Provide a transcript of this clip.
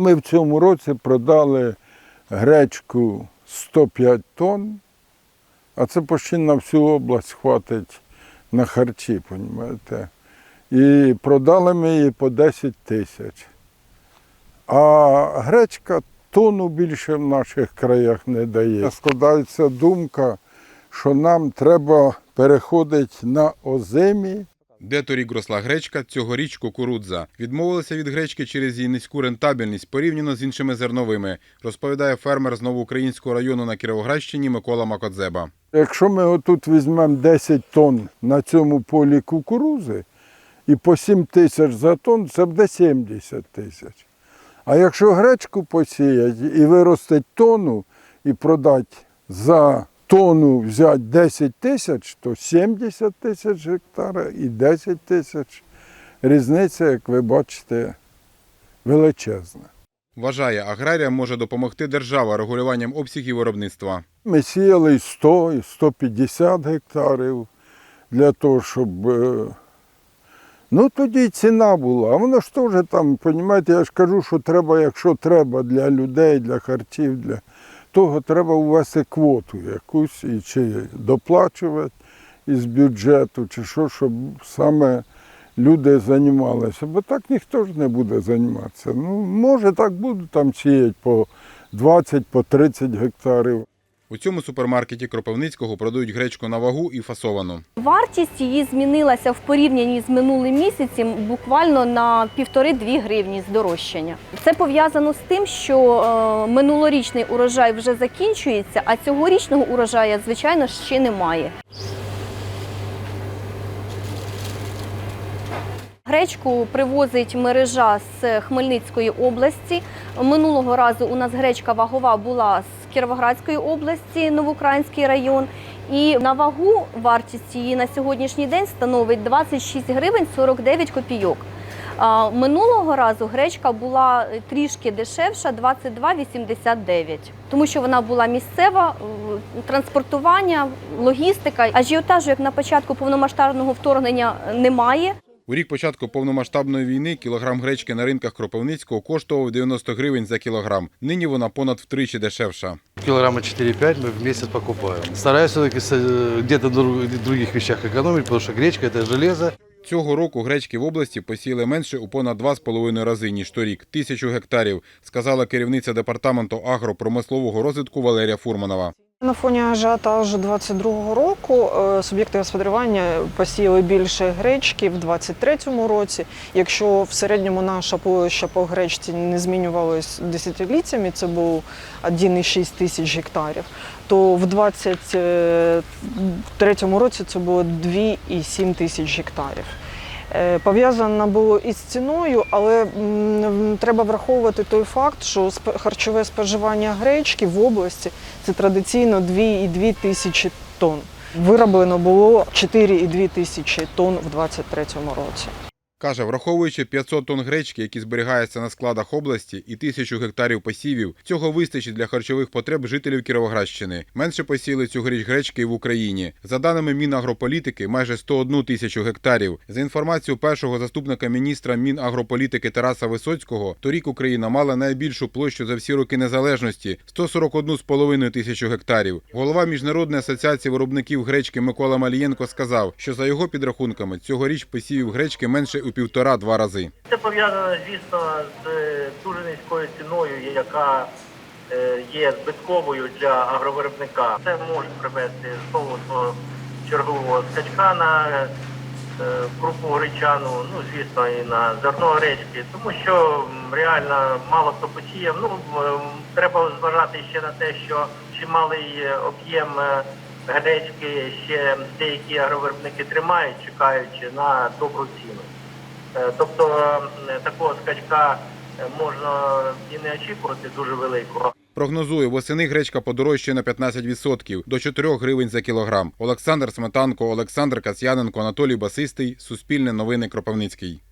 Ми в цьому році продали гречку 105 тонн, а це почти на всю область хватить на харчі, розумієте. І продали ми її по 10 тисяч. А гречка тонну більше в наших краях не дає. Складається думка, що нам треба переходити на озимі. Де торік росла гречка, цьогоріч кукурудза. Відмовилися від гречки через її низьку рентабельність порівняно з іншими зерновими, розповідає фермер з Новоукраїнського району на Кіровоградщині Микола Макодзеба. Якщо ми отут візьмемо 10 тонн на цьому полі кукурузи і по 7 тисяч за тонн, це буде 70 тисяч. А якщо гречку посіяти і виростить тонну і продати за тонну взяти 10 тисяч, то 70 тисяч гектара і 10 тисяч. Різниця, як ви бачите, величезна. Вважає, аграріям може допомогти держава регулюванням обсягів виробництва. Ми сіяли і 100, і 150 гектарів для того, щоб. е, Ну, тоді ціна була. А воно ж теж там, розумієте, я ж кажу, що треба, якщо треба для людей, для харчів, для того треба ввести квоту якусь і чи доплачувати із бюджету, чи що, щоб саме люди займалися. Бо так ніхто ж не буде займатися. Ну, може, так будуть там сіяти по 20, по 30 гектарів. У цьому супермаркеті Кропивницького продають гречку на вагу і фасовану. Вартість її змінилася в порівнянні з минулим місяцем буквально на півтори-дві гривні здорожчання. Це пов'язано з тим, що е, минулорічний урожай вже закінчується, а цьогорічного урожаю, звичайно, ще немає. Гречку привозить мережа з Хмельницької області. Минулого разу у нас гречка вагова була з Кіровоградської області, Новоукраїнський район. І на вагу вартість її на сьогоднішній день становить 26 гривень 49 копійок. Минулого разу гречка була трішки дешевша 22,89, тому що вона була місцева, е, транспортування, логістика. Ажіотажу, як на початку повномасштабного вторгнення, немає. У рік початку повномасштабної війни кілограм гречки на ринках Кропивницького коштував 90 гривень за кілограм. Нині вона понад втричі дешевша. Килограмма 4-5 мы в месяц покупаем. Стараюсь все-таки где-то в друг- других вещах экономить, потому что гречка – это железо. Цього року гречки в області посіяли менше у понад 2,5 рази, ніж торік – тисячу гектарів, сказала керівниця департаменту агропромислового розвитку Валерія Фурманова. На фоні ажіотажу 22-го року е, суб'єкти господарювання посіяли більше гречки в 23-му році. Якщо в середньому наша площа по гречці не змінювалась десятиліттями, це було 1,6 тисяч гектарів, то в 23-му році це було 2,7 тисяч гектарів. Е, Пов'язано було із ціною, але треба враховувати той факт, що харчове споживання гречки в області це традиційно 2,2 тисячі тонн. Вироблено було 4,2 тисячі тонн в 2023 році. Каже, враховуючи 500 тонн гречки, які зберігаються на складах області, і тисячу гектарів посівів, цього вистачить для харчових потреб жителів Кіровоградщини. Менше посіяли цьогоріч гречки в Україні. За даними Мінагрополітики, майже 101 тисячу гектарів. За інформацією першого заступника міністра Мінагрополітики Тараса Висоцького, торік Україна мала найбільшу площу за всі роки незалежності 141,5 тисячу гектарів. Голова міжнародної асоціації виробників гречки Микола Малієнко сказав, що за його підрахунками цьогоріч посівів гречки менше у півтора-два рази. Це пов'язано, звісно, з дуже низькою ціною, яка е, є збитковою для агровиробника. Це може привести знову до чергового скачка на е, крупу гречану, ну звісно, і на зерно гречки, тому що реально мало хто посіяв. Ну треба зважати ще на те, що чималий об'єм е, гречки ще деякі агровиробники тримають, чекаючи на добру ціну. Е, Тобто е, такого скачка е, можна і не очікувати дуже великого. Прогнозує, восени гречка подорожчає на 15% до 4 гривень за кілограм. Олександр Сметанко, Олександр Касьяненко, Анатолій Басистий. Суспільне новини Кропивницький.